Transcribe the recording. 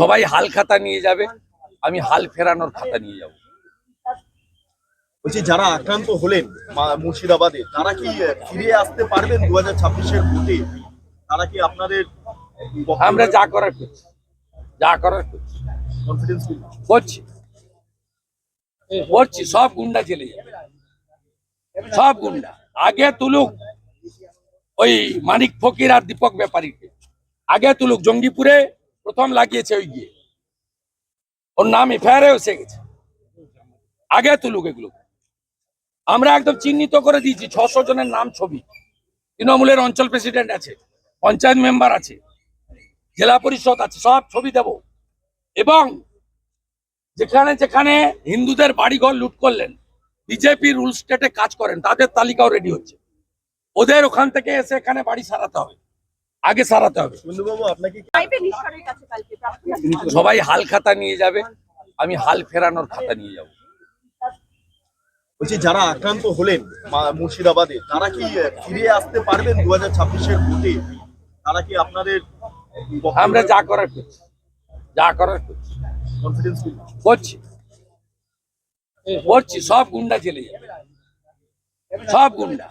সবাই হাল খাতা নিয়ে যাবে আমি হাল ফেরানোর খাতা নিয়ে যাব। বলছি যারা আক্রান্ত হলেন মুর্শিদাবাদে তারা কি ফিরে আসতে পারবেন দু হাজার ছাব্বিশের ভোটে তারা কি আপনাদের আমরা যা করার করছি যা করার করছি। কনফিডেন্স করছি। করছি সব গুন্ডা চলে যাবে। সব গুন্ডা। আগে তুলুক ওই মানিক ফকির আর দীপক ব্যাপারীকে। আগে তুলুক, জঙ্গিপুরে প্রথম লাগিয়েছে ওই গিয়ে। ওর নাম এফআইআর এসে গেছে। আগে তুলুক এগুলো। আমরা একদম চিহ্নিত করে দিয়েছি, ছশো জনের নাম ছবি। তৃণমূলের অঞ্চল প্রেসিডেন্ট আছে, পঞ্চায়েত মেম্বার আছে, জেলা পরিষদ আছে, সব ছবি দেব। এবং যেখানে যেখানে হিন্দুদের বাড়িঘর লুট করলেন, বিজেপি রুল স্টেটে কাজ করেন, তাদের তালিকাও রেডি হচ্ছে। ওদের ওখান থেকে এসে এখানে বাড়ি সারাতে হবে। আগে সারাতে হবে। সবাই হাল খাতা নিয়ে যাবে আমি হাল ফেরানোর খাতা নিয়ে যাব। বলছি যারা আক্রান্ত হলেন মুর্শিদাবাদে তারা কি ফিরে আসতে পারবেন দু হাজার ছাব্বিশের ভোটে? তারা কি আপনাদের আমরা যা করার করছি যা করার করছি। কনফিডেন্স করছি। করছি সব গুন্ডা চলে যাবে। সব গুন্ডা।